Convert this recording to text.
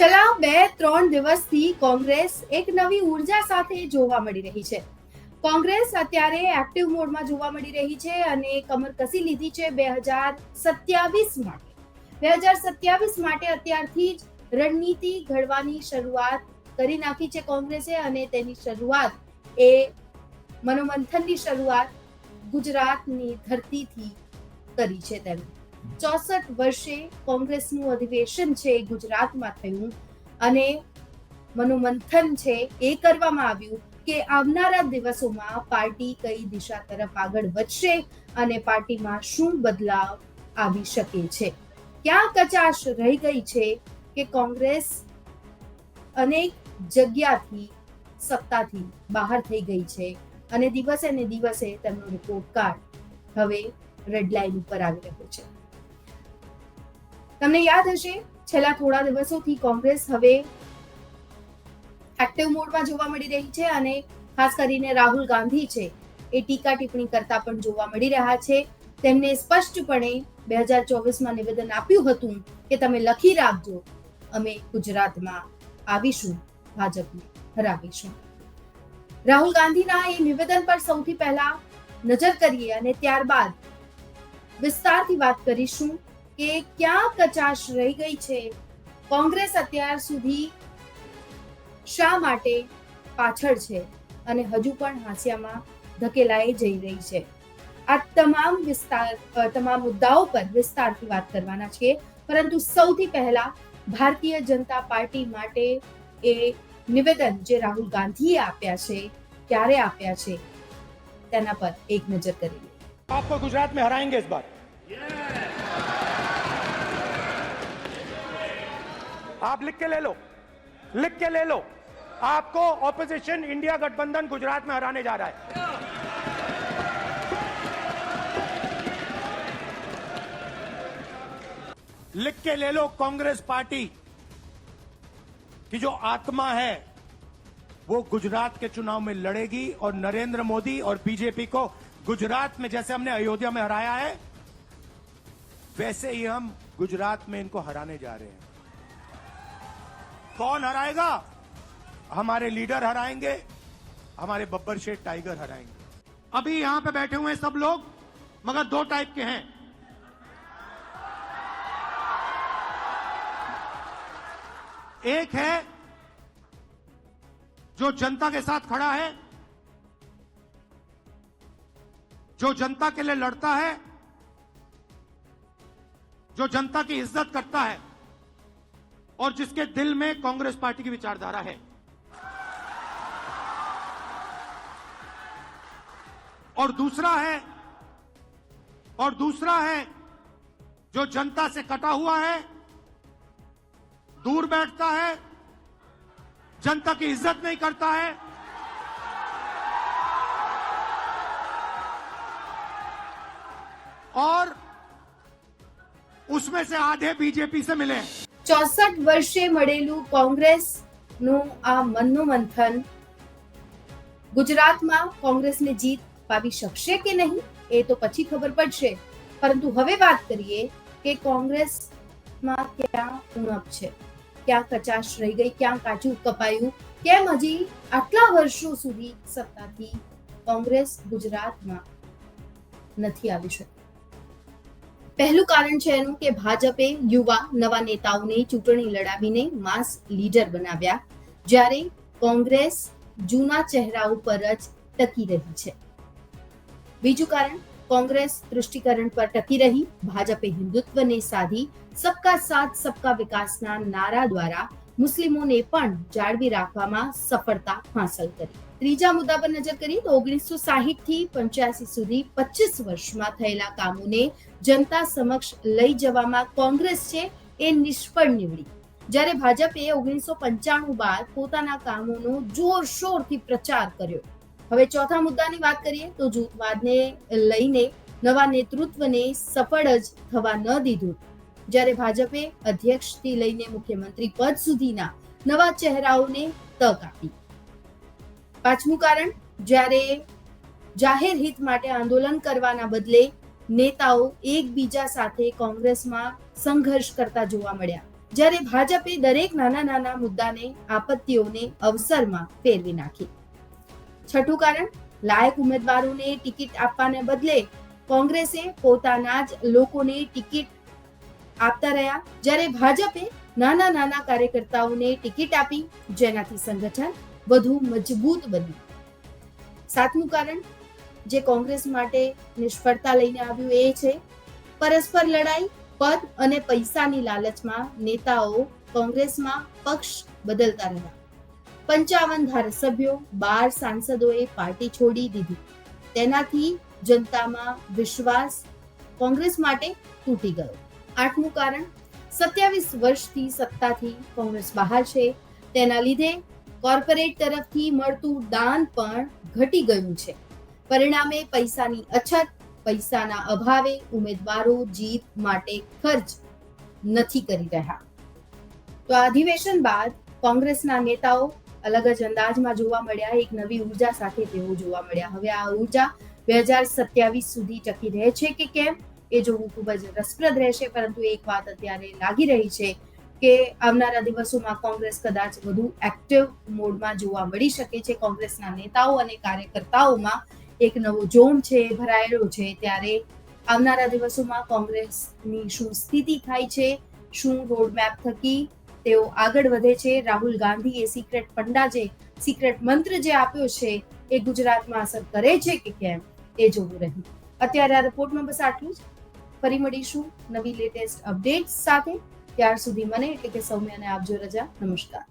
છેલ્લા બે ત્રણ દિવસથી કોંગ્રેસ એક નવી ઊર્જા સાથે જોવા મળી રહી છે. કોંગ્રેસ અત્યારે એક્ટિવ મોડમાં જોવા મળી રહી છે અને કમર કસી લીધી છે બે હજાર સત્યાવીસ માટે. બે હજાર સત્યાવીસ માટે અત્યારથી જ રણનીતિ ઘડવાની શરૂઆત કરી નાખી છે કોંગ્રેસે અને તેની શરૂઆત એ મનોમંથનની શરૂઆત ગુજરાતની ધરતીથી કરી છે તેમણે ચોસઠ વર્ષે કોંગ્રેસનું અધિવેશન છે એ ગુજરાતમાં થયું અને મનોમંથન છે એ કરવામાં આવ્યું કે આવનારા દિવસોમાં પાર્ટી કઈ દિશા તરફ આગળ વધશે અને પાર્ટીમાં શું બદલાવ આવી શકે છે? ક્યાં કચાશ રહી ગઈ છે કે કોંગ્રેસ અનેક જગ્યાથી સત્તાથી બહાર થઈ ગઈ છે અને દિવસે ને દિવસે તેમનો રિપોર્ટ કાર્ડ હવે રેડ લાઇન ઉપર આવી રહ્યો છે. તમને યાદ હશે, છેલ્લા થોડા દિવસોથી કોંગ્રેસ હવે એક્ટિવ મોડમાં જોવા મળી રહી છે અને ખાસ કરીને રાહુલ ગાંધી છે, એ ટીકા ટિપ્પણી કરતા પણ જોવા મળી રહ્યા છે. તેમને સ્પષ્ટપણે બે હજાર ચોવીસમાં નિવેદન આપ્યું હતું કે તમે લખી રાખજો, અમે ગુજરાતમાં આવીશું, ભાજપને હરાવીશું. રાહુલ ગાંધીના એ નિવેદન પર સૌથી પહેલા નજર કરીએ અને ત્યારબાદ વિસ્તારથી વાત કરીશું કે ક્યાં કચાશ રહી ગઈ છે? કોંગ્રેસ અત્યાર સુધી શા માટે પાછળ છે અને હજુ પણ હાંસિયામાં ધકેલાઈ જઈ રહી છે? આ તમામ વિસ્તાર તમામ મુદ્દાઓ પર વિસ્તારથી વાત કરવાના છે પરંતુ સૌથી પહેલા ભારતીય જનતા પાર્ટી માટે એ નિવેદન જે રાહુલ ગાંધીએ આપ્યા છે ક્યારે આપ્યા છે તેના પર એક નજર કરી આપકો ગુજરાત મે હરાએંગે ઇસ બાર. आप लिख के ले लो। लिख के ले लो। आपको ऑपोजिशन इंडिया गठबंधन गुजरात में हराने जा रहा है। लिख के ले लो कांग्रेस पार्टी की जो आत्मा है, वो गुजरात के चुनाव में लड़ेगी और नरेंद्र मोदी और बीजेपी को गुजरात में जैसे हमने अयोध्या में हराया है, वैसे ही हम गुजरात में इनको हराने जा रहे हैं। कौन हराएगा? हमारे लीडर हराएँगे, हमारे बब्बर शेठ टाइगर हराएँगे। अभी यहाँ पे बैठे हुए हैं सब लोग, मगर दो टाइप के हैं। एक है जो जनता के साथ खड़ा है, जो जनता के लिए लड़ता है, जो जनता की इज़्ज़त करता है। और जिसके दिल में कांग्रेस पार्टी की विचारधारा है। और दूसरा है, और दूसरा है, जो जनता से कटा हुआ है, दूर बैठता है, जनता की इज़्ज़त नहीं करता है। और उसमें से आधे बीजेपी से मिले हैं। ચોસઠ વર્ષે મળેલું કોંગ્રેસનું આ મનનું મંથન ગુજરાતમાં કોંગ્રેસને જીત પાવી શકશે કે નહીં, એ તો પછી ખબર પડશે. પરંતુ હવે વાત કરીએ કે કોંગ્રેસમાં ક્યાં ઉણપ છે? ક્યાં કચાશ રહી ગઈ, ક્યાં કાચું કપાયું, કેમ હજી આટલા વર્ષો સુધી સત્તાથી કોંગ્રેસ ગુજરાતમાં નથી આવી શકી? પહેલું કારણ છે એનું કે ભાજપે યુવા નવા નેતાઓને ચૂંટણી લડાવીને માસ લીડર બનાવ્યા, જ્યારે કોંગ્રેસ જૂના ચહેરા ઉપર જ ટકી રહી છે. બીજું કારણ, કોંગ્રેસ તૃષ્ટિકરણ પર ટકી રહી, ભાજપે હિન્દુત્વને સાધી, સબકા સાથ, સબકા વિકાસના નારા દ્વારા મુસ્લિમોને પણ જાળવી રાખવામાં સફળતા હાંસલ કરી. ત્રીજા મુદ્દા પર નજર કરીએ તો ઓગણીસો સાહીઠથી પંચ્યાસી સુધી પચીસ વર્ષમાં થયેલા કામોને જનતા સમક્ષ લઈ જવામાં કોંગ્રેસ છે એ નિષ્ફળ નીવડી. જ્યારે ભાજપે ઓગણીસો પંચાણું બાદ પોતાના કામોનો જોરશોરથી પ્રચાર કર્યો. હવે ચોથા મુદ્દાની વાત કરીએ તો જૂથવાદને લઈને નવા નેતૃત્વને સફળ જ થવા ન દીધું. જ્યારે ભાજપે અધ્યક્ષથી લઈને મુખ્યમંત્રી પદ સુધીના નવા ચહેરાઓને તક આપી. પાંચમું કારણ, જ્યારે જાહેર હિત માટે આંદોલન કરવાના બદલે નેતાઓ એકબીજા સાથે કોંગ્રેસમાં સંઘર્ષ કરતા જોવા મળ્યા. જ્યારે ભાજપે દરેક નાના નાના મુદ્દાને, આપત્તિઓને અવસરમાં ફેરવી નાખી. છઠ્ઠું કારણ, લાયક ઉમેદવારોને ટિકિટ આપવાને બદલે કોંગ્રેસે પોતાના જ લોકોને ટિકિટ આપતા રહ્યા. જ્યારે ભાજપે નાના નાના કાર્યકર્તાઓને ટિકિટ આપી, જેનાથી સંગઠન વધુ મજબૂત બની સાતમું કારણ જે કોંગ્રેસ માટે નિષ્ફળતા લઈને આવ્યું એ છે, પરસ્પર લડાઈ, પદ અને પૈસાની લાલચમાં નેતાઓ કોંગ્રેસમાં પક્ષ બદલતા રહ્યા. પંચાવન ધારાસભ્યો, બાર સાંસદોએ પાર્ટી છોડી દીધી. તેનાથી જનતામાં વિશ્વાસ કોંગ્રેસ માટે તૂટી ગયો. આઠમું કારણ, સત્યાવીસ વર્ષથી સત્તાથી કોંગ્રેસ બહાર છે. તેના લીધે કોર્પોરેટ તરફથી મળતું દાન પણ ઘટી ગયું છે. પરિણામે પૈસાની અછત, પૈસાના અભાવે ઉમેદવારો જીત માટે ખર્ચ નથી કરી રહ્યા. તો આ અધિવેશન બાદ કોંગ્રેસના નેતાઓ અલગ જ અંદાજમાં જોવા મળ્યા, એક નવી ઊર્જા સાથે તેઓ જોવા મળ્યા. હવે આ ઊર્જા બે હજાર સત્યાવીસ સુધી ટકી રહે છે કે કેમ? એ જોવું ખૂબ જ રસપ્રદ રહેશે, પરંતુ એક વાત અત્યારે લાગી રહી છે. કે આવનારા દિવસોમાં કોંગ્રેસ કદાચ વધુ એક્ટિવ મોડમાં જોવા મળી શકે છે. કોંગ્રેસના નેતાઓ અને કાર્યકર્તાઓમાં એક નવો જોમ છે, ભરાયેલો છે. ત્યારે આવનારા દિવસોમાં કોંગ્રેસની શું સ્થિતિ થાય છે? શું રોડમેપ થકી તેઓ આગળ વધે છે? રાહુલ ગાંધીએ સિક્રેટ પંડા જે સિક્રેટ મંત્ર જે આપ્યો છે, એ ગુજરાતમાં અસર કરે છે કે કેમ? એ જોવું રહ્યું. અત્યારે આ રિપોર્ટમાં બસ આટલું જ. ફરી મળીશું નવી લેટેસ્ટ અપડેટ્સ સાથે. ત્યાર સુધી મને એટલે કે સૌમ્યાને આપજો રજા. નમસ્કાર.